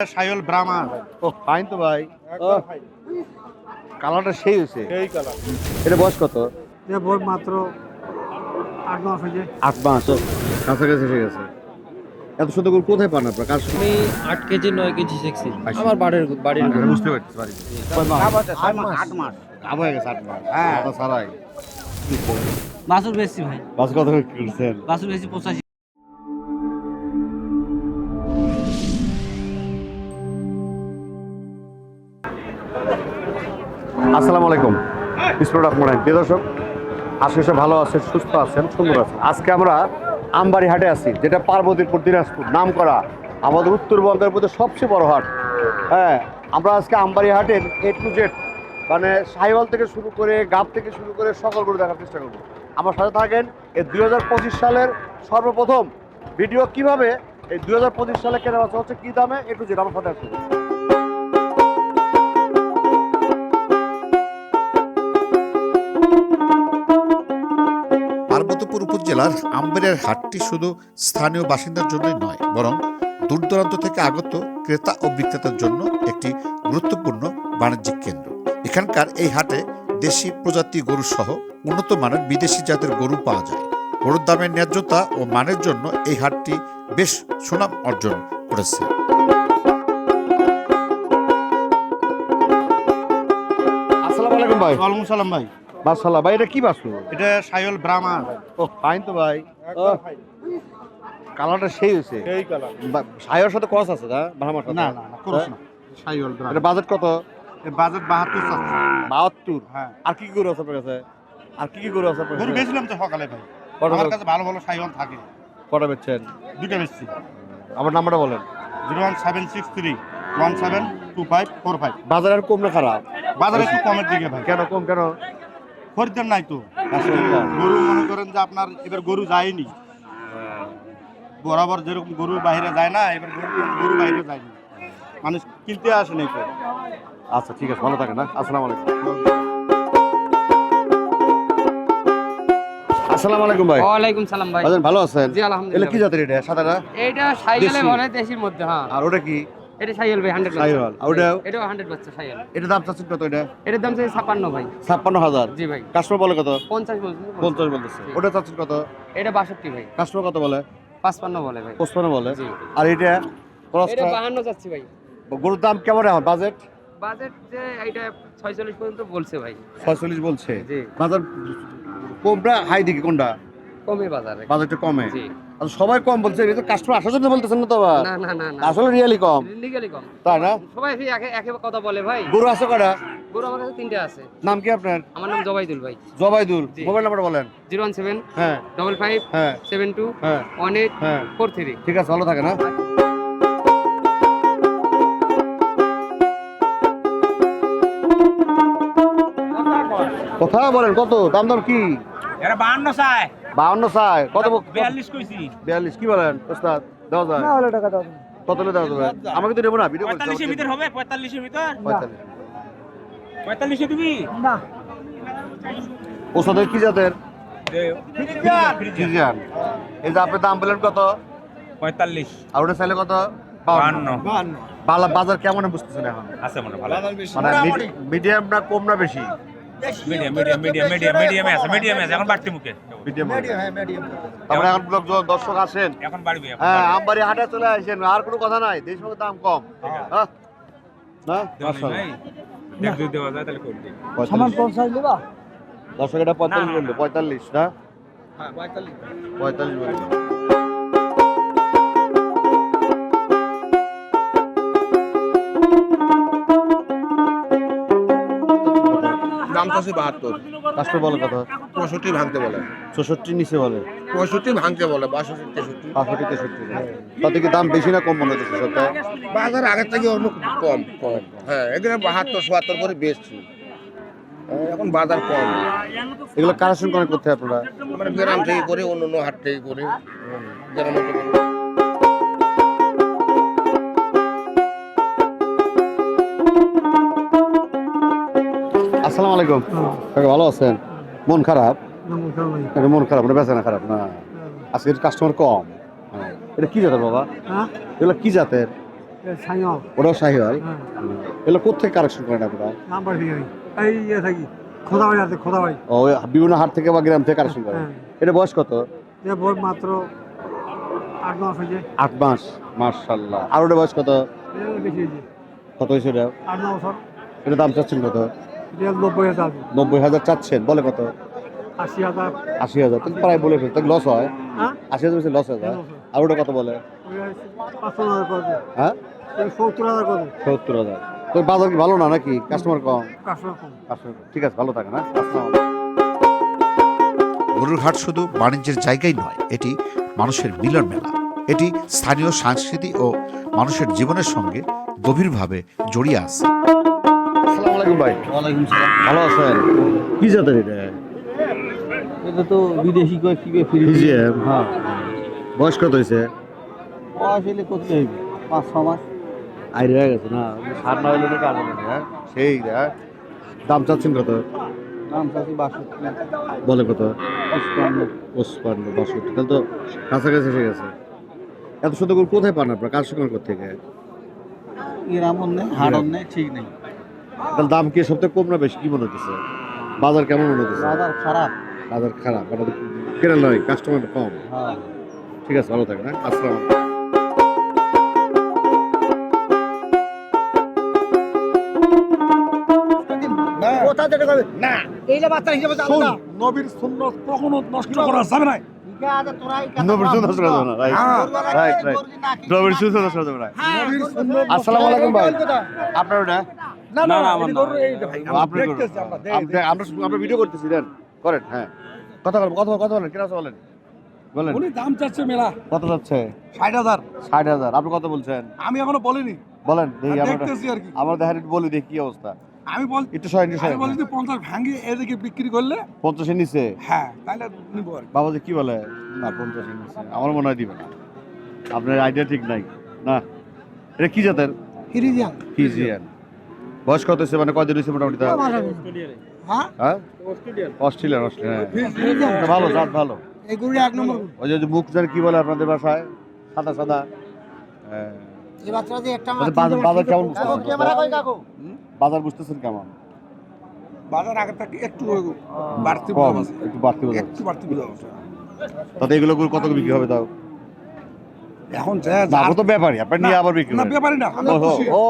সায়ল ও fine তো ভাই। কালারটা সেই হয়েছে। এই কালার। এটা বয়স কত? এ ভোর মাত্র আট মাস হয়েছে। আট মাস ও কাছাকাছি এসে গেছে। এত সুন্দর করে কোথায় পান আপনার? কাজ আমি আট কেজি নয় কেজি শিখছি আচ্ছা। আমার বাড়ির বাড়ির বুঝতে পারছি বাড়ি আট মাস। আট মাস। গাব হয়ে গেছে আট মাস। হ্যাঁ। ছাড়াই। বাছুর বেশি ভাই। বাস কত করে কিনছেন? বাছুর বেশি পঁচাশি। বিসমুল্লাহ রহমান রহিম প্রিয় দর্শক আজকে সব ভালো আছেন, সুস্থ আছেন, সুন্দর আছেন। আজকে আমরা আমবাড়ি হাটে আছি, যেটা পার্বতীপুর, দিনাজপুর নাম করা আমাদের উত্তরবঙ্গের মধ্যে সবচেয়ে বড় হাট। হ্যাঁ আমরা আজকে আমবাড়ি হাটের এ টু জেড মানে সাইওয়াল থেকে শুরু করে গাব থেকে শুরু করে সকল করে দেখার চেষ্টা করব। আমার সাথে থাকেন এই দুই হাজার পঁচিশ সালের সর্বপ্রথম ভিডিও কীভাবে এই দুই হাজার পঁচিশ সালে কেনা বেচা হচ্ছে, কি দামে এ টু জেড আমার সাথে আসবে উপজেলার আম্বেরের হাটটি শুধু স্থানীয় বাসিন্দার জন্যই নয় বরং দূর দূরান্ত থেকে আগত ক্রেতা ও বিক্রেতার জন্য একটি গুরুত্বপূর্ণ বাণিজ্যিক কেন্দ্র। এখানকার এই হাটে দেশি প্রজাতি গরু সহ উন্নত মানের বিদেশি জাতের গরু পাওয়া যায়। গরুর দামের ন্যায্যতা ও মানের জন্য এই হাটটি বেশ সুনাম অর্জন করেছে। আসসালামু আলাইকুম ভাই। ওয়ালাইকুম সালাম ভাই। মাশাআল্লাহ ভাই এটা কি বাসু এটা সায়ল ব্রাহ্মা ও ফাইন তো ভাই। কালারটা সেই হয়েছে কালার। সায়ের সাথে ক্রস আছে না? ব্রাহ্মার সাথে? না না না সায়ল এটা বাজেট কত? বাজেট বাহাত্তর বাহাত্তর? হ্যাঁ। আর কি কি গরু আছে আপনার কাছে? আর কি কি গরু আছে আপনার গরু বেচলাম তো সকালে ভাই। আমার কাছে ভালো ভালো সাইওয়াল থাকে। কটা বেচছেন? দুইটা বেচছি। আমার নাম্বারটা বলেন। Zero one seven six three one seven two five four five. বাজার আর কম না খারাপ? বাজারে একটু কমের দিকে ভাই। কেন কম কেন? খরিদ্দার নাই তো? গরু মনে করেন যে আপনার এবার গরু যায়নি। বরাবর যেরকম গরু বাইরে যায় না এবার গরু গরু বাইরে যায়নি মানুষ কিনতে আসে নাই তো? আচ্ছা ঠিক আছে ভালো থাকেন না আসসালামু আলাইকুম। আসসালামু আলাইকুম ভাই। ওয়ালাইকুম সালাম ভাই। ভালো আছেন? জি আলহামদুলিল্লাহ কি জাতের এটা? সাদাটা? এটা সাইকেলে। মানে দেশির মধ্যে হ্যাঁ। আর ওটা কি? এটা ভাই এটাও বাচ্চা দাম চাচ্ছেন কত এটা? এটার দাম চাই ভাই। জি ভাই। কাস্টমার বলে কত? বলছি বলতেছে। ওটা চাচ্ছেন কত? এটা বাষট্টি ভাই। কাস্টমার কত বলে? পাঁচপান্ন বলে ভাই। বলে। আর এটা ভাই। গরুর দাম কেমন এখন? বাজেট বাজেট যে এটা ছয়চল্লিশ পর্যন্ত বলছে ভাই। ছয়চল্লিশ বলছে। জি। বাজার কোনটা? হাই দিকে কোনটা? কমে বাজারে। বাজেটটা কমে? জি। আর সবাই কম বলছে এটা কাস্টমার আসার জন্য বলতেছেন না তো না না না না। আসলে রিয়েলি কম। লিগালি কম। তাই না? সবাই সেই একে একে কথা বলে ভাই। গরু আছে কটা গরু আমার কাছে তিনটে আছে। নাম কি আপনার? আমার নাম জবাইদুল ভাই। জবাইদুল। মোবাইল নাম্বার বলেন। জিরো ওয়ান সেভেন হ্যাঁ। ডবল ফাইভ হ্যাঁ। সেভেন টু হ্যাঁ। ওয়ান এইট হ্যাঁ। Four three. ঠিক আছে ভালো থাকে না কথা বলেন কত? দাম দাম কি? এটা বাহান্ন চাই বাউন্ন চাই। কত বিয়াল্লিশ কইছি। বিয়াল্লিশ কি বলেন ওস্তাদ? দেওয়া যায়। না হলে টাকা দাও কত হলে দেওয়া যাবে? আমাকে তো নেব না ভিডিও পঁয়তাল্লিশের ভিতর হবে? পঁয়তাল্লিশের ভিতর? পঁয়তাল্লিশ পঁয়তাল্লিশে দিবি না। ওষুধের কি জাতের? ফ্রিজিয়ান। এই যে আপনি দাম বললেন কত? পঁয়তাল্লিশ। আর ওটা চাইলে কত? বাহান্ন বালা বাজার কেমন বুঝতেছেন এখন? আছে মনে ভালো। মানে মিডিয়াম না কম না বেশি? মিডিয়াম মিডিয়াম মিডিয়াম মিডিয়াম মিডিয়ামে আছে মিডিয়ামে আছে এখন বাড়তি মুখে। মিডিয়াম এখন লোকজন দর্শক আসেন। এখন বাড়বি হ্যাঁ আমবাড়ি হাটে চলে আসেন আর কোনো কথা নাই দেশ দাম কম। হ্যাঁ? না? দেওয়া নেই ভাই? দেখ যদি দেওয়া যায় তাহলে করে দিই সামান পঁয়তাল্লিশ। দর্শক এটা পঁয়তাল্লিশ। পঁয়তাল্লিশ না? হ্যাঁ পঁয়তাল্লিশ। পঁয়তাল্লিশ দাম চাষি বাহাত্তর। কাস্টমার বলে কত পঁয়ষট্টি ভাঙতে বলে। চৌষট্টি নিচে বলে। পঁয়ষট্টি ভাঙতে বলে বাষট্টি তেষট্টি। পাঁচষট্টি তেষট্টি। তাতে কি দাম বেশি না কম মনে হচ্ছে সপ্তাহে বাজার আগের থেকে অনেক কম কম। হ্যাঁ এখানে বাহাত্তর সোয়াত্তর করে বেচছি। হ্যাঁ, এখন বাজার কম। এগুলো কারেকশন করে করতে হয় আপনারা? আমরা গ্রাম থেকে করি অন্য অন্য হাট থেকে করি। হুম, আসসালামু আলাইকুম। কাকা ভালো আছেন? মন খারাপ? মন খারাপ না বেচা না খারাপ? না। আজকে কাস্টমার কম। হ্যাঁ। এটা কি জাতের বাবা? হ্যাঁ? এগুলো কি জাতের? ওটাও শাহিওয়াল হ্যাঁ। এগুলো কোথেকে কালেকশন করেন আপনারা? এই ইয়ে থাকি খোদাবাড়ি আছে খোদাবাড়ি। ও বিভিন্ন হাট থেকে বা গ্রাম থেকে কালেকশন করেন? হ্যাঁ। এটা বয়স কত? মাত্র আট মাস হয়েছে। আট মাস মার্শাল্লাহ আর ওটা বয়স কত? এটা কত হয়েছে ওটা? আট বছর। এটা দাম চাচ্ছেন কত? নব্বই হাজার। চাচ্ছেন বলে কত? আশি হাজার। আশি হাজার প্রায় বলে লস হয়। হ্যাঁ? আশি হাজার বেশি লস হয়ে যায় আর ওটা কত বলে? হ্যাঁ? সত্তর হাজার করে সত্তর হাজার। তো বাজার কি ভালো না নাকি? কাস্টমার কম? কাস্টমার কম। ঠিক আছে ভালো থাকে না গরুর হাট শুধু বাণিজ্যের জায়গাই নয় এটি মানুষের মিলন মেলা। এটি স্থানীয় সংস্কৃতি ও মানুষের জীবনের সঙ্গে গভীরভাবে জড়িয়ে আছে। আলাইকুম ভাই। ওয়ালাইকুম সালাম। ভালো আছেন? কি জাতের এটা? এটা তো বিদেশি কয় কি ফিজিয়াম হ্যাঁ। বয়স কত হয়েছে আসলে কত হইবে পাঁচ ছ মাস। আইরে হয়ে গেছে না? সার না হইলে কাজ হবে না। হ্যাঁ? সেই দাম চাচ্ছেন কত? দাম চাচ্ছি বাষট্টি। বলে কত? পঁচপান্ন। পঁচপান্ন বাষট্টি। তাহলে তো কাছাকাছি এসে গেছে। এত সুন্দর করে কোথায় পান আপনার? কাজ করতে থেকে গ্রাম নেই হাড়ন নেই ঠিক নেই। তাহলে দাম কি সবথেকে কম না বেশি? কি মনে হচ্ছে বাজার কেমন মনে হচ্ছে বাজার খারাপ। বাজার খারাপ মানে কেনা নয় কাস্টমার কম। হ্যাঁ। ঠিক আছে ভালো থাকেন হ্যাঁ? আসসালাম শোন নবীর সুন্নত কখনো নষ্ট করা যাবে না। নবীর সুন্দর সরা রাইট। রাইট রাইট নবীর সুন্দর সরা যাবে আসসালামু আলাইকুম ভাই আপনার ওটা? না না না আমার আপনি আমরা আমরা ভিডিও করতেছি দেন। করেন হ্যাঁ। কথা বলেন কথা বলেন, কথা বলেন কেন বলেন। বলেন। উনি দাম চাচ্ছে মেলা। কত যাচ্ছে ষাট হাজার। ষাট হাজার আপনি কত বলছেন? আমি এখনও বলিনি। বলেন দেখি আমরা দেখতেছি আর দেখেন বলি দেখি কি অবস্থা। আমি বল একটু যে পঞ্চাশ ভাঙি এদিকে বিক্রি করলে পঞ্চাশের নিচে? হ্যাঁ তাহলে নিবো আর কি। বলে? না পঞ্চাশের নিচে। আমার মনে হয় দিবে না। আপনার আইডিয়া ঠিক নাই। না? এটা কি জাতের? ফিরিজিয়ান। ফিজিয়ান বয়স কত হয়েছে? মানে কয়দিন হয়েছে মোটামুটি? হ্যাঁ? হ্যাঁ? অস্ট্রেলিয়ান। অস্ট্রেলিয়ান হ্যাঁ। ভালো জাত ভালো। এই গরুটা এক নম্বর ওই যে মুখ যেন কি বলে আপনাদের বাসায়? সাদা সাদা। হ্যাঁ। এই বাচ্চাটা যে একটা বাজার কেমন? বাজার বুঝতেছেন কেমন? বাজার থেকে একটু বাড়তি কম একটু বাড়তি একটু বাড়তি তাতে এগুলো কত বিক্রি হবে তাও? এখন যাব তো ব্যাপারী আপনার নিয়ে আবার বিক্রি না করেন। না ও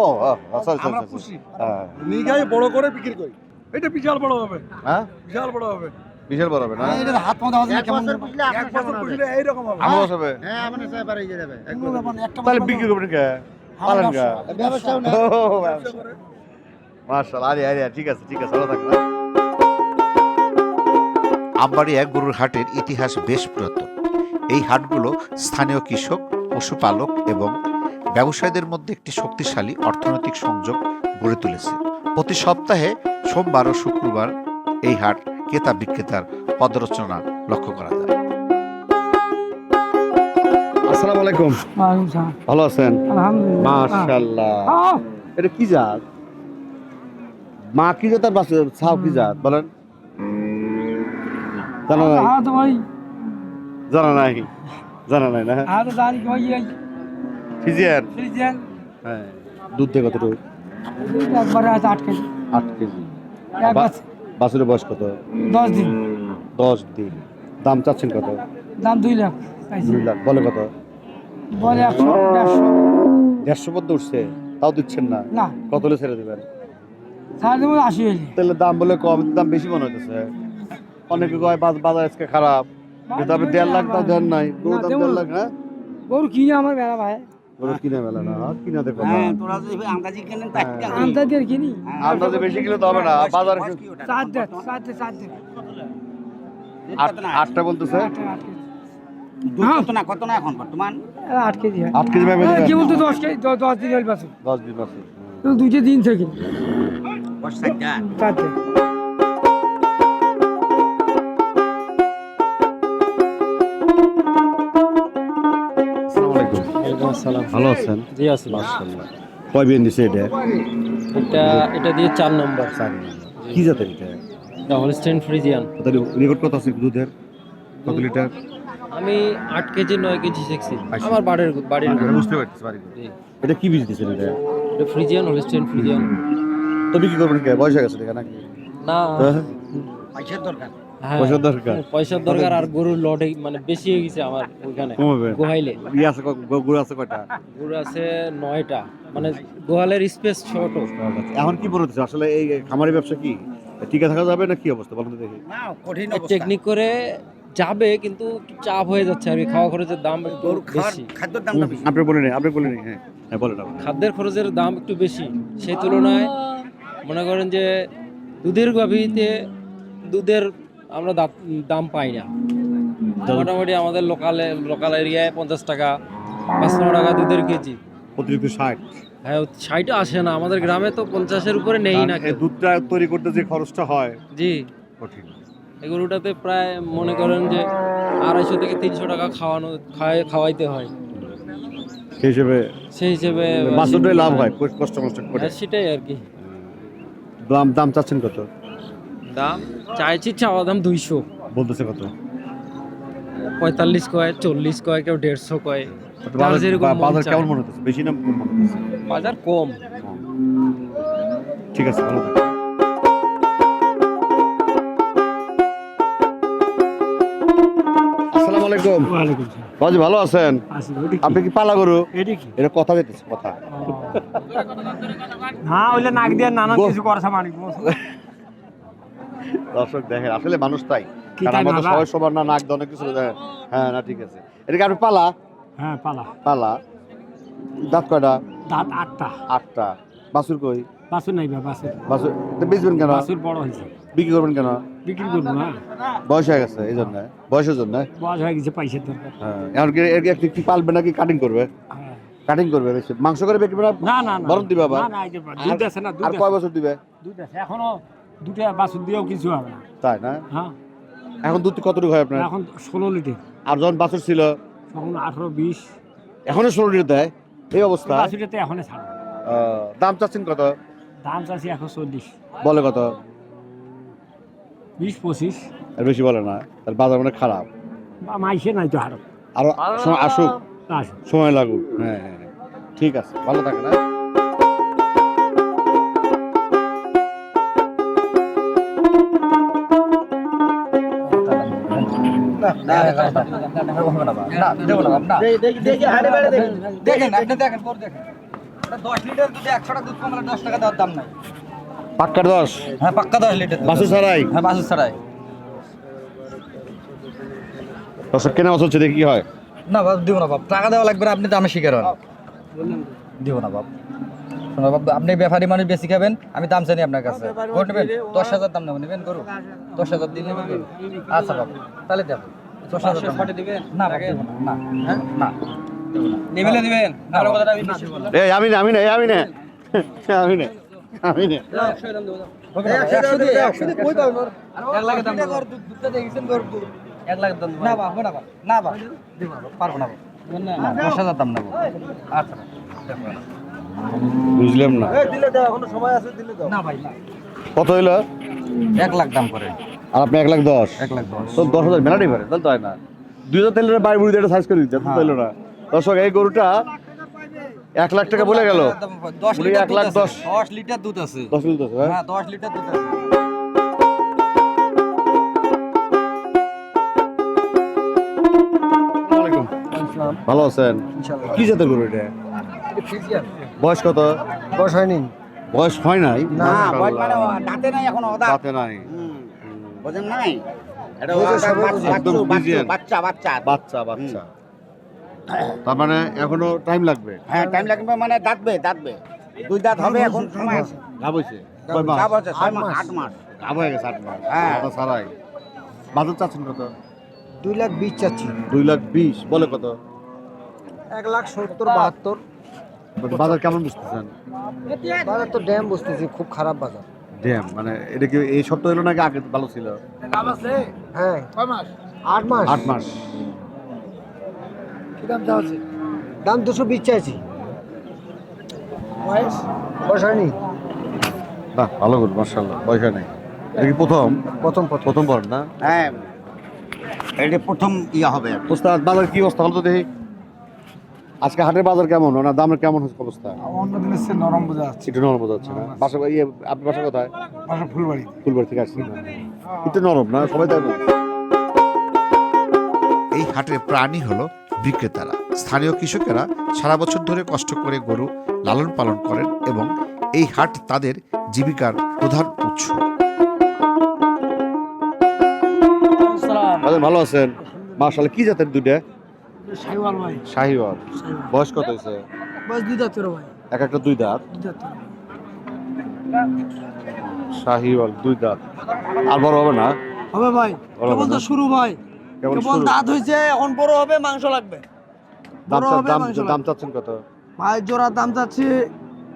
সরি সরি খুশি। হ্যাঁ। নিয়ে গিয়ে বড় করে বিক্রি করি। এটা বিশাল বড় হবে। হ্যাঁ? বিশাল বড় হবে। বিশাল বড় হবে না? হাত মাথা বাজলে কেমন এক বছর পুষলে এইরকম হবে। আমার হবে? হ্যাঁ আমার সাথে যাবে। তাহলে বিক্রি করবেন কে? পালেন কে? ব্যবসাও না মার্শাল আরে আরে ঠিক আছে ঠিক আছে ভালো থাকবেন আমবাড়িয়া গরুর হাটের ইতিহাস বেশ পুরাতন। এই হাটগুলো স্থানীয় কৃষক পশুপালক এবং ব্যবসায়ীদের মধ্যে একটি শক্তিশালী অর্থনৈতিক সংযোগ গড়ে তুলেছে। প্রতি সপ্তাহে সোমবার ও শুক্রবার এই হাট ক্রেতা বিক্রেতার পদরচনা লক্ষ্য করা যায়। আসসালামু আলাইকুম। ভালো আছেন? আলহামদুলিল্লাহ। মাশাআল্লাহ। এটা কি জাত? মা কি জাত আর বাচ্চা ছাও কি জাত বলেন। জানা নাই। হ্যাঁ তো ভাই। জানা নাই। জানা নাই না। তো জানি ভাই এই। Friesian Friesian. হ্যাঁ। দুধ দিয়ে কতটুকু একবারে আছে আট কেজি। আট কেজি। এক বা- বাচ্চা, বয়স কত? দশ দিন। দশ দিন। দাম চাচ্ছেন কত? দাম দুই লাখ দুই লাখ। বলে কত? বলে একশো দেড়শো পর্যন্ত উঠছে। তাও দিচ্ছেন না? না। কত হলে ছেড়ে দেবেন? সাড়ে দেবো আশি হইলে। তাহলে দাম বলে কম দাম বেশি মনে হইতেছে। অনেকে কয় বাজ- বাজার আজকে খারাপ। কিন্তু আপনি দেড় লাখ তাও দেন নাই। গরু দাম দেড় লাখ হ্যাঁ গরু কিনে আমার বেড়া ভাই। গরু কিনে মেলা না কিনা দেখো না। তোরা যদি আন্দাজি কেনেন আনতে দিয়ে কিনি। আন্দাজে বেশি কিলো তো হবে না। বাজার চার দেড় চার দেড় চার দেড়। আটটা বলতেছে? কত না কত না এখন বর্তমান? আট কেজি আট কেজি কি বলতো দশ কেজি দশ দিন দশ দিন আছে দুইটা দিন থেকে। ভালো আছেন? জি আছে মাশাআল্লাহ কয় বিয়ান দিছে এটা এটা এটা দিয়ে চার নম্বর। চার নম্বর। কি জাতের এটা? হলস্টেন ফ্রিজিয়ান তাহলে রেকর্ড কত আছে দুধের? কত লিটার? আমি আট কেজি নয় কেজি শিখছি আমার বাড়ির বাড়ির বুঝতে পারছি এটা কি বীজ এটা? এটা ফ্রিজিয়ান হোলিস্টেন ফ্রিজিয়ান। তো বিক্রি করবেন কে? বয়স হয়ে গেছে এটা নাকি? না। হ্যাঁ? পয়সার দরকার। হ্যাঁ, পয়সার দরকার? পয়সার দরকার আর গরুর লটে মানে বেশি হয়ে গেছে আমার কমাবে? গোহাইলে। ই আছে গরু আছে কয়টা? গরু আছে নয়টা। মানে গোহালের স্পেস ছোট। এখন কি হচ্ছে আসলে এই খামারি ব্যবসা কি? টিকে থাকা যাবে না কি অবস্থা? বলুন দেখি। না কঠিন টেকনিক করে যাবে কিন্তু একটু চাপ হয়ে যাচ্ছে আর কি খাওয়া খরচের দাম একটু বেশি। খাদ্যের দামটা বেশি। আপনি বলে নিন আপনি বলে নিন হ্যাঁ হ্যাঁ বলেন আপনি। খাদ্যের খরচের দাম একটু বেশি সেই তুলনায় মনে করেন যে দুধের গাভিতে দুধের আমরা দাম পাই না। মোটামুটি আমাদের লোকালে লোকাল এরিয়ায় পঞ্চাশ টাকা পাঁচশো টাকা দুধের কেজি। অতিরিক্ত ষাট। হ্যাঁ ষাটও আসে না আমাদের গ্রামে তো পঞ্চাশের উপরে নেই না। দুধটা তৈরি করতে যে খরচটা হয় জি। কঠিন। এই গরুটাতে প্রায় মনে করেন যে আড়াইশো থেকে তিনশো টাকা খাওয়ানো খাওয়াই খাওয়াইতে হয়। সেই হিসেবে সেই হিসেবে বাছুরটাই লাভ হয় কষ্ট কষ্ট মষ্ট করে। হ্যাঁ, সেটাই আর কি। দাম দাম চাচ্ছেন কত? দাম চাইছি চাওয়া দাম দুইশো। বলতেছে কত? পঁয়তাল্লিশ কয় চল্লিশ কয় কেউ দেড়শো কয়। বাজার মন। কেমন মনে হচ্ছে? বেশি না বাজার কম। ঠিক আছে ভালো আলাইকুম। বাজি ভালো আছেন? আপনি কি পালা গরু? এটা কথা দিতেছে কথা। না ওইলে নাক দিয়ে নানান গো- কিছু করছে মানিক দর্শক দেখেন আসলে মানুষ তাই। কারণ আমাদের সবাই সবার না নাক দনে কিছু হ্যাঁ না ঠিক আছে। এটা কি আপনি পালা? হ্যাঁ পালা। পালা। দাঁত কয়টা? দাঁত আটটা। আটটা। বাছুর কই? বাছুর নাই বা বাছুর। বাছুর বেচবেন কেন? বাছুর বড় হয়েছে। বিক্রি করবেন কেন? বিক্রি করব না। বয়স হয়ে গেছে এই জন্য। বয়সের জন্য? বয়স হয়ে গেছে পয়সার দরকার। হ্যাঁ এখন কি এর কি- কি পালবে নাকি কাটিং করবে? হ্যাঁ। কাটিং করবে বেশি। মাংস করে বিক্রি না? না না না। বরং দিবে আবার? না না দুধ আছে না দুধ আর কয় বছর দিবে? দুধ আছে। এখনও দুটা বাছুর দিয়েও কিছু হবে না। তাই না? হ্যাঁ। এখন দুধ কতটুকু হয় আপনার? এখন ষোলো লিটার। আর যখন বাছুর ছিল? তখন আঠারো বিশ। এখনও ষোলো লিটার দেয়? এই অবস্থা? বাছুরটাতে এখনও ছাড়ো। দাম চাচ্ছেন কত? দাম চাচ্ছি একশো চল্লিশ। বলে কত? বিশ পঁচিশ। আর বেশি বলে না তার বাজার মানে খারাপ। মাইসে নাই তো হারো আরও সময় আসুক। সময় লাগুক। হ্যাঁ হ্যাঁ হ্যাঁ। ঠিক আছে ভালো থাকে না দেখেন আপনি দেখেন পর দেখেন। দশ লিটার দুধে একশো টাকা দুধ কমালে দশ টাকা দেওয়ার দাম নাই। পাক্কার দশ? হ্যাঁ পাক্কা দশ লিটার বাছুর ছাড়াই? হ্যাঁ বাসুর ছাড়াই। দর্শক কেনা বছর হচ্ছে দেখি কি হয়। না বাপ দিব না বাপ। টাকা দেওয়া লাগবে না আপনি দামে শিকার হন। দিব না বাপ। শোনো বাপ আপনি ব্যাপারী মানুষ বেশি খাবেন আমি দাম চাই আপনার কাছে। গরু নেবেন? দশ হাজার দাম নেবেন নেবেন করু দশ হাজার দিন নেবেন। আচ্ছা বাপ তাহলে দেব। দশ হাজার না না না না নিবেলে দিবেন আরও কথাটা আমি না আমি না। এই আমি না। আমি না আচ্ছা। বুঝলাম না। না ভাই কত হইল? এক লাখ দাম করে। আর আপনি এক লাখ দশ? এক লাখ দশ। তো দশ হাজার মেলাটি পারে তাহলে তো হয় না। দুই হাজার তেলের বাড়ি বুড়ি একটা সাইজ করে দিচ্ছে তো হইল না। দর্শক এই গরুটা এক লাখ টাকা বলে গেল। দশ লিটার এক দুধ লাখ আছে। দশ। দশ লিটার দুধ আছে। দশ লিটার হ্যাঁ? হ্যাঁ দশ লিটার দুধ আছে। ভালো আছেন? কি জাতের গরু এটা? বয়স কত? বয়স হয়নি। বয়স হয় নাই? না মাশাআল্লাহ। মানে দাঁতে নাই এখন ওদা দাঁতে নাই। বোঝেন নাই? এটা বাচ্চা, বাচ্চা বাচ্চা বাচ্চা। বাচ্চা তার মানে এখনও টাইম লাগবে? হ্যাঁ টাইম লাগবে মানে দাঁতবে দাঁতবে। দুই দাঁত হবে এখন সময় আছে। লাভ হয়েছে? কয় মাস? লাভ আছে ছয় মাস আট মাস। লাভ হয়ে গেছে আট মাস। হ্যাঁ। মাথা ছাড়াই। বাজার চাচ্ছেন কত? দুই লাখ বিশ চাচ্ছি। দুই লাখ বিশ বলে কত? এক লাখ সত্তর বাহাত্তর। বাজার কেমন বুঝতেছেন? বাজার তো ড্যাম বসতেছি খুব খারাপ বাজার। ড্যাম মানে এটা কি এই সপ্তাহ হলো নাকি আগে ভালো ছিল? হ্যাঁ। আট মাস। আট মাস। দাম দুশো বিশ চাইছি। বয়স? বয়স হয়নি? বাহ ভালো গুড মার্শাল্লাহ পয়সা নেই এটা কি প্রথম? প্রথম প্রথম। প্রথম পর না? হ্যাঁ এটা প্রথম ইয়া হবে। বাজার কি অবস্থা? হলো তো দেখি। আজকে হাটের বাজার কেমন? ওনার দামের কেমন হচ্ছে অবস্থা? অন্য দিনের নরম বোঝা যাচ্ছে। একটু নরম বোঝা যাচ্ছে না? বাসা ইয়ে আপনি বাসা কোথায়? বাসা ফুলবাড়ি ফুলবাড়ি থেকে আসছি একটু নরম না? সবাই তাই এই হাটের প্রাণী হলো বিক্রেতারা। স্থানীয় কৃষকেরা সারা বছর ধরে কষ্ট করে গরু লালন পালন করেন এবং এই হাট তাদের জীবিকার প্রধান উৎস। ভালো আছেন? মার্শাল কি জাতের ভাই। শাহিওয়াল। বয়স কত হয়েছে? বাস দুই দাঁতের ভাই। এক একটা দুই দাঁত? শাহিওয়াল দুই দাঁত। আর বড় হবে না? হবে ভাই। কেবল তো শুরু ভাই। কেবল দাঁত এখন বড় হবে মাংস লাগবে। দাম। চাচ্ছেন কত? ভাই জোড়ার দাম চাচ্ছি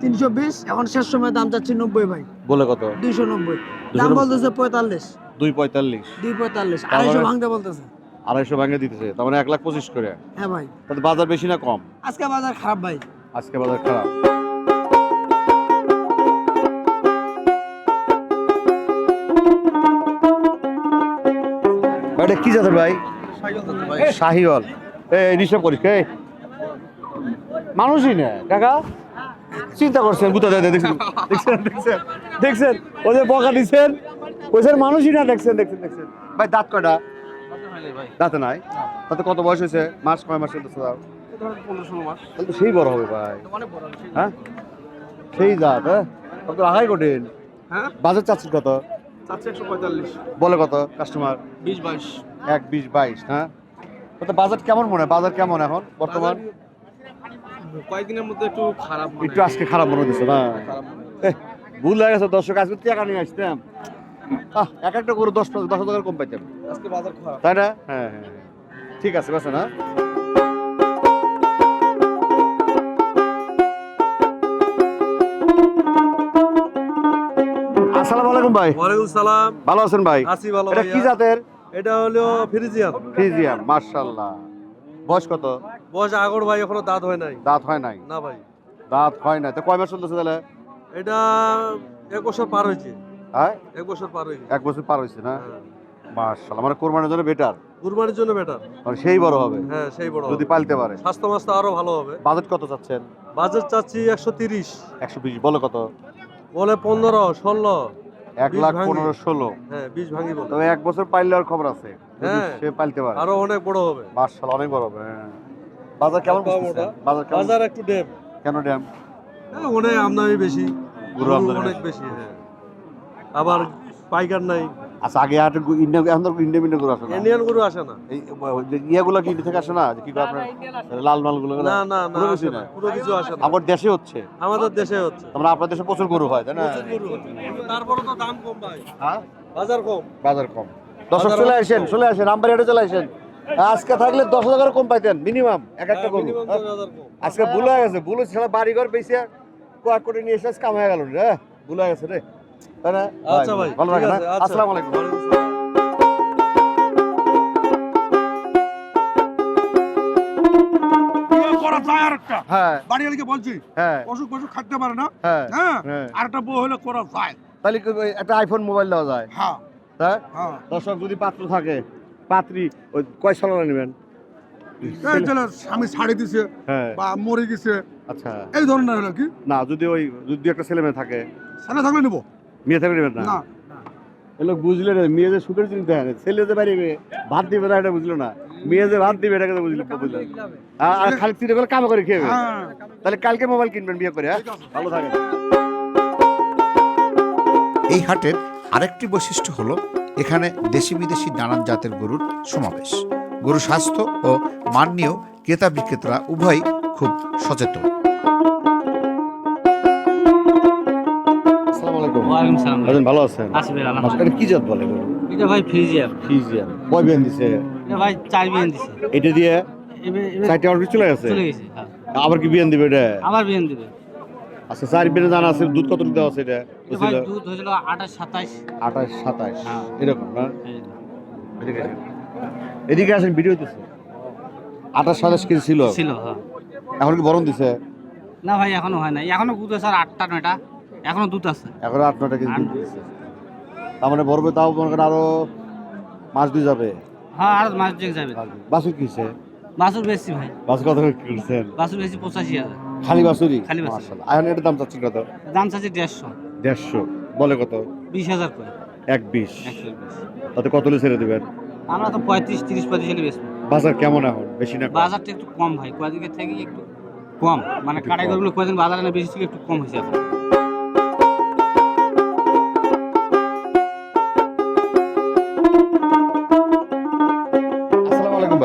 তিনশো বিশ এখন শেষ সময় দাম চাচ্ছি নব্বই ভাই। বলে কত? দুইশো নব্বই। দাম বলতেছে পঁয়তাল্লিশ। দুই পঁয়তাল্লিশ। দুই পঁয়তাল্লিশ। আড়াইশো মানে- ভাঙতে বলতেছে। আড়াইশো ভাঙে দিতেছে তার মানে এক লাখ পঁচিশ করে। হ্যাঁ ভাই। তাহলে বাজার বেশি না কম? আজকে বাজার খারাপ ভাই। আজকে বাজার খারাপ। এটা কি জাতের ভাই? শাহিওয়াল। এই হিসাব করিস কে মানুষই না কাকা। চিন্তা করছেন গুতা দেয় দেখছেন দেখছেন দেখছেন। দেখছেন ওই যে বকা দিচ্ছেন ওইসের মানুষই না দেখছেন দেখছেন দেখছেন। ভাই দাঁত কয়টা? দাঁতে নাই। তাতে কত বয়স হয়েছে? মাস কয় মাস চলতেছে তাও? তাহলে তো সেই বড় হবে ভাই। হ্যাঁ? সেই দাঁত হ্যাঁ? কত আহাই কঠিন। হ্যাঁ? বাজার চাচ্ছিস কত? বলে কত কাস্টমার বিশ বাইশ। এক বিশ বাইশ হ্যাঁ তো বাজার কেমন মনে হয়? বাজার কেমন এখন বর্তমান? কয়েকদিনের মধ্যে একটু খারাপ একটু আজকে খারাপ মনে হচ্ছে না? ভুল হয়ে গেছে দর্শক আজকে টাকা নিয়ে আসতাম এক একটা করে দশ দশ হাজার কম পাইতাম আজকে বাজার খারাপ। তাই না? হ্যাঁ হ্যাঁ হ্যাঁ। ঠিক আছে বেছে না আলাইকুম ভাই? ওয়ালাইকুম সালাম। ভালো আছেন ভাই? আছি ভালো এটা কি জাতের? এটা হলো ফ্রিজিয়ান। ফ্রিজিয়ান মার্শাল্লাহ বয়স কত? বয়স আগর ভাই এখনও দাঁত হয় নাই। দাঁত হয় নাই? না ভাই। দাঁত হয় নাই। তো কয় মাস চলতেছে তাহলে? এটা এক বছর পার হয়েছে। হ্যাঁ? এক বছর পার হয়েছে। এক বছর পার হয়েছে না? মার্শাল্লাহ মানে কোরবানির জন্য বেটার কুরবানির জন্য বেটার মানে সেই বড় হবে? হ্যাঁ সেই বড় যদি পালতে পারে? স্বাস্থ্য মাস্ত আরও ভালো হবে। বাজেট কত চাচ্ছেন? বাজেট চাচ্ছি একশো তিরিশ। একশো বিশ। বলে কত? বলে পনেরো ষোলো। এক লাখ পনেরো ষোলো। হ্যাঁ বিশ ভাঙি বলে। তবে এক বছর পাইলে আর খবর আছে। হ্যাঁ। সে পারে। আরও অনেক বড় হবে। অনেক বড় হবে হ্যাঁ। বাজার কেমন কম ওটা। বাজার কেমন? বাজার একটু ড্যাম। কেন ড্যাম? হ্যাঁ, আমদানি বেশি। অনেক। বেশি হ্যাঁ। আবার পাইকার নাই। আচ্ছা আগে হাটে গু- ইন্ডিয়া এখন তো ইন্ডিয়া মিন্ডিয়া করে আসে না? ইন্ডিয়ান গরু আসে না। এই ইয়েগুলো কি ইন্ডিয়া থেকে আসে না? কি করে আপনার লাল মালগুলো না না না কিছু না পুরো কিছু আসে না। আমার দেশে হচ্ছে। আমাদের দেশে হচ্ছে। আমরা আপনার দেশে প্রচুর গরু হয় তাই না? প্রচুর গরু তারপরে তো দাম কম ভাই। হ্যাঁ? বাজার কম। বাজার কম। দর্শক চলে আসেন চলে আসেন আমবাড়ি চলে আসেন। আজকে থাকলে দশ হাজার কম পাইতেন মিনিমাম এক একটা গরু। হ্যাঁ? কম। আজকে ভুল হয়ে গেছে ভুল সারা বাড়ি ঘর বেশি কয়েক কোটি নিয়ে এসে কাম হয়ে গেল রে ভুল হয়ে গেছে রে। তাই না? আচ্ছা ভাই ভালো ঠিক হ্যাঁ? আচ্ছা। আসসালামু আলাইকুম। হ্যাঁ। বাড়ি আলিকে বলছি হ্যাঁ। অসুখ বসুখ খাটতে পারে না হ্যাঁ হ্যাঁ? আর একটা বউ হলে করা যায়। তাহলে একটা আইফোন মোবাইল দেওয়া যায়? দর্শক যদি পাত্র থাকে পাত্রী ওই কয় নেবেন? স্বামী ছাড়ি দিছে হ্যাঁ। বা মরে গেছে। আচ্ছা। এই ধরনের হলো কি। না যদি ওই যদি একটা ছেলে মেয়ে থাকে। ছেলে থাকলে নেব। মেয়ে থাকলে নেবেন না? এলো বুঝলে না মেয়ে যে সুখের চিন্তা হয় না ছেলে যে বাড়ি ভাত দিবে না এটা বুঝলো না। মেয়ে যে ভাত দিবে এটাকে বুঝলো বুঝলো আর আর খালি করে কাম করে খেয়ে হ্যাঁ। তাহলে কালকে মোবাইল কিনবেন বিয়ে করে হ্যাঁ? ভালো থাকেন। এই হাটের আরেকটি বৈশিষ্ট্য হলো এখানে দেশি বিদেশি নানান জাতের গরুর সমাবেশ। গরু স্বাস্থ্য ও মান নিয়েও ক্রেতা বিক্রেতারা উভয়ই খুব সচেতন। ওয়ালাইকুম সালাম ভালো আছেন? আছি ভাই আলহামদুলিল্লাহ। এটা কি জাত বলে গরু এটা ভাই কয় বিয়ান দিছে? এটা ভাই চার বিয়ান দিছে। এটা দিয়ে চারটে অর্ডার চলে গেছে? চলে গেছে হ্যাঁ। আবার কি বিয়ান দিবে এটা? আবার বিয়ান দিবে। আচ্ছা চার বিয়ানে আছে দুধ কত দেওয়া আছে এটা? ভাই দুধ হয়েছিল আঠাশ সাতাশ। আঠাশ সাতাশ। হ্যাঁ। এরকম না? এদিকে আসেন। ভিডিও দিচ্ছে আঠাশ সাতাশ কেজি ছিল। ছিল হ্যাঁ। এখন কি বরণ দিছে? না ভাই এখনও হয় নাই। এখনও আছে আর আটটা নয়টা। এখনও দুধ আছে। এখন আট নটা কেজি দুধ তার মানে বরবে তাও মনে করেন আরও মাস দুই যাবে। হ্যাঁ আর মাস দিক যাবে। বাসুর কিসে বাসুর বেশি ভাই। বাসুর কত কিনছেন? বাসুর বেশি পঁচাশি হাজার। খালি বাসুরি খালি। মাশাআল্লাহ। এখন এটার দাম চাচ্ছেন কত? দাম চাচ্ছে দেড়শো। দেড়শো। বলে কত? বিশ হাজার করে। এক বিশ। তাতে কত ছেড়ে দেবেন? আমরা তো পঁয়ত্রিশ তিরিশ পঁয়ত্রিশ হলে বেশি বাজার কেমন এখন? বেশি না বাজারটা একটু কম ভাই। কয়েকদিনের থেকে একটু কম। মানে একটু গরুগুলো কয়েকদিন বাজারে না বেশি থেকে একটু কম হয়েছে এখন।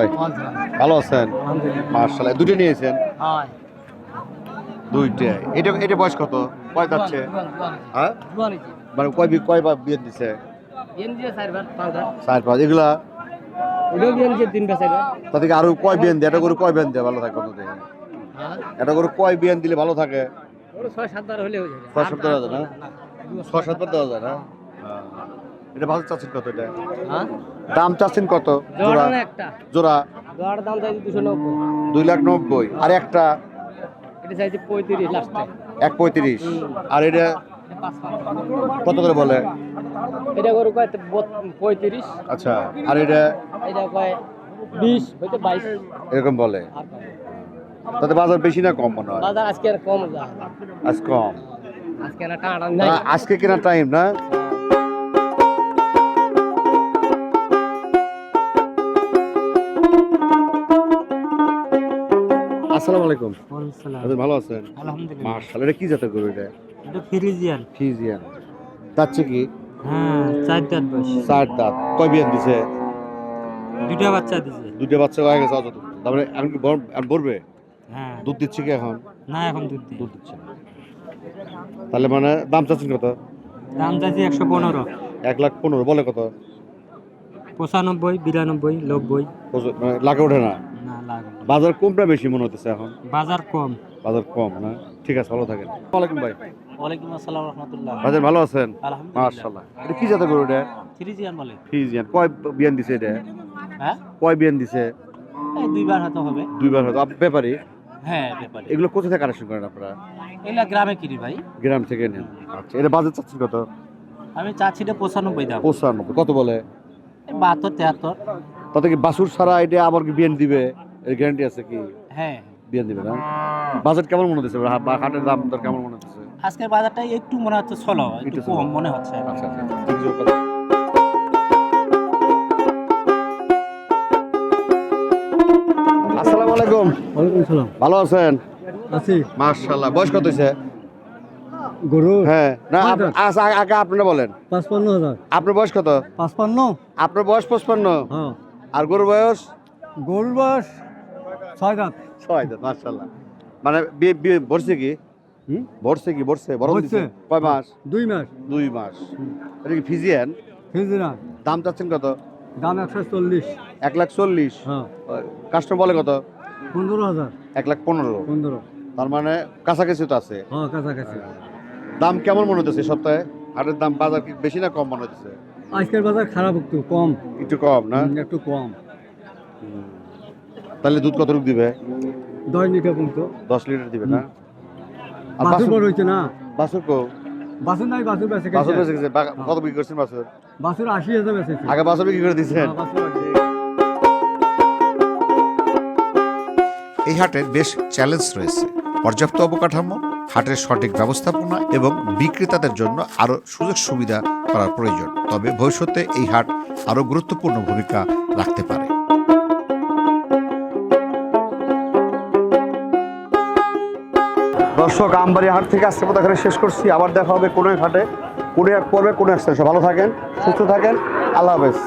ভাই। ভালো আছেন? মার্শাল্লাহ দুটো নিয়েছেন? দুইটা এটা এটা বয়স কত? কয় যাচ্ছে? হ্যাঁ? মানে কয় বি- কয় বিয়ে দিছে? চার পাঁচ এগুলা? তা থেকে আরও কয় বিয়ান দেয় এটা করে কয় বিয়ান দেয় ভালো থাকে কত দেখে এটা করে কয় বিয়ান দিলে ভালো থাকে? ছয় সাত বার হলে ছয় সাত দেওয়া যায় না? ছয় সাত বার দেওয়া যায় না? হ্যাঁ। এটা ভালো চাচ্ছেন কত এটা? দাম চাচ্ছেন কত? জোড়া একটা। জোড়া। জোয়ার দাম চাইছে দুশো নব্বই। দুই লাখ নব্বই। আর একটা? এটা চাইছে পঁয়ত্রিশ লাস্টে এক পঁয়ত্রিশ। আর এটা? কত করে বলে? এটা গরু কয়? পঁয়ত্রিশ। আচ্ছা। আর এটা? এটা কয়? বিশ হয়তো বাইশ। এরকম বলে। তাতে বাজার বেশি না কম মনে হয়? বাজার আজকে আর কম আজ কম। আজকে না আজকে কেনা টাইম না? আসসালামু আলাইকুম। আপনি ভালো আছেন? আলহামদুলিল্লাহ। মার্শাল এটা কি জাতের গরু এটা? এটা ফ্রিজিয়ান ফিজিয়ান। যাচ্ছে কি? হ্যাঁ চার দাঁত বয়স। চার দাঁত। কয় বিয়ান দিছে? দুটা বাচ্চা দিছে। দুইটা বাচ্চা হয়ে গেছে অত তারপরে এখন কি এখন হ্যাঁ। দুধ দিচ্ছে কি এখন? না এখন দুধ দুধ দিচ্ছে তাহলে মানে দাম চাচ্ছেন কত? দাম চাইছে একশো পনেরো। এক লাখ পনেরো বলে কত? পঁচানব্বই বিরানব্বই নব্বই। মানে লাখে ওঠে না? বাজার কোনটা বেশি মনে হতেছে এখন? বাজার কম। বাজার কম না? ঠিক আছে ভালো থাকেন। ওয়ালাইকুম ভাই। ওয়ালাইকুম আসসালাম রহমতুল্লাহ। বাজার ভালো আছেন? আলহামদুলিল্লাহ। মার্শাল্লাহ এটা কি জাতের গরু এটা? ফ্রিজিয়ান বলে। ফিজিয়ান কয় বিয়ান দিছে এটা? হ্যাঁ? কয় বিয়ান দিছে? এই দুইবার হয়তো হবে। দুইবার হয়তো। আপনি ব্যাপারী? হ্যাঁ ব্যাপারে। এগুলো কোথা থেকে কালেকশন করেন আপনারা? এগুলা গ্রামে কিনি ভাই। গ্রাম থেকে নেন। আচ্ছা এটা বাজার চাচ্ছেন কত? আমি চাচ্ছি এটা পঁচানব্বই দাম। পঁচানব্বই। কত বলে? এই বাহাত্তর তেহাত্তর। তাতে কি বাসুর ছাড়া এটা আবার কি বিয়ান দিবে? এর গ্যারান্টি আছে কি? হ্যাঁ। দিবে না? বাজার কেমন মনে হচ্ছে? হাটের দাম দর কেমন মনে হচ্ছে? আজকের বাজারটা একটু মনে হচ্ছে চলো একটু কম মনে হচ্ছে আচ্ছা আচ্ছা ঠিক আছে, কথা- আসসালামু আলাইকুম। ওয়ালাইকুম ভালো আছেন? আছি। মাশাআল্লাহ। বয়স কত হয়েছে গরু? হ্যাঁ। না আচ্ছা, আগে- আপনারা বলেন। আপনার বয়স কত? পাঁচপান্ন। আপনার বয়স পঁচপান্ন? হ্যাঁ। আর গরুর বয়স? গরুর বয়স ছয় দাঁত? ছয় মাশাআল্লাহ। মানে বিয়ে বিয়ে ভরছে কি? হুম? ভরছে কি? ভরছে বড় ভরছে। কয় মাস? দুই মাস। দুই মাস। এটা কি ফিজিয়ান? ফিজিনা দাম চাচ্ছেন কত? দাম একশো চল্লিশ। এক লাখ চল্লিশ। হ্যাঁ। কাস্টমার বলে কত? পনেরো হাজার। এক লাখ পনেরো। পনেরো। তার মানে কাছাকাছি তো আছে। হ্যাঁ কাছাকাছি। দাম কেমন মনে হচ্ছে সপ্তাহে? হাটের দাম বাজার কি বেশি না কম মনে হচ্ছে আজকের বাজার খারাপ একটু কম। একটু কম না? একটু কম। তাহলে দুধ কত দিবে? দশ লিটার পর্যন্ত। দশ লিটার দিবে না? আর বাছুর বাছুর বড় হয়েছে না? বাছুর কো? বাছুর নাই বাছুর বেঁচে বাছুর বেঁচে গেছে। কত বিক্রি করছেন বাছুর বাছুর আশি হাজার বেঁচেছে আগে বাছুর বিক্রি করে দিচ্ছেন হ্যাঁ। এই হাটের বেশ চ্যালেঞ্জ রয়েছে। পর্যাপ্ত অবকাঠামো হাটের সঠিক ব্যবস্থাপনা এবং বিক্রেতাদের জন্য আরও সুযোগ সুবিধা করার প্রয়োজন। তবে ভবিষ্যতে এই হাট আরও গুরুত্বপূর্ণ ভূমিকা রাখতে পারে। দর্শক আমবাড়ি হাট থেকে আজকে মতো শেষ করছি। আবার দেখা হবে কোনো এক কোনো এক পর্বে, কোনো এক স্টেশনে। ভালো থাকেন, সুস্থ থাকেন। আল্লাহ হাফেজ।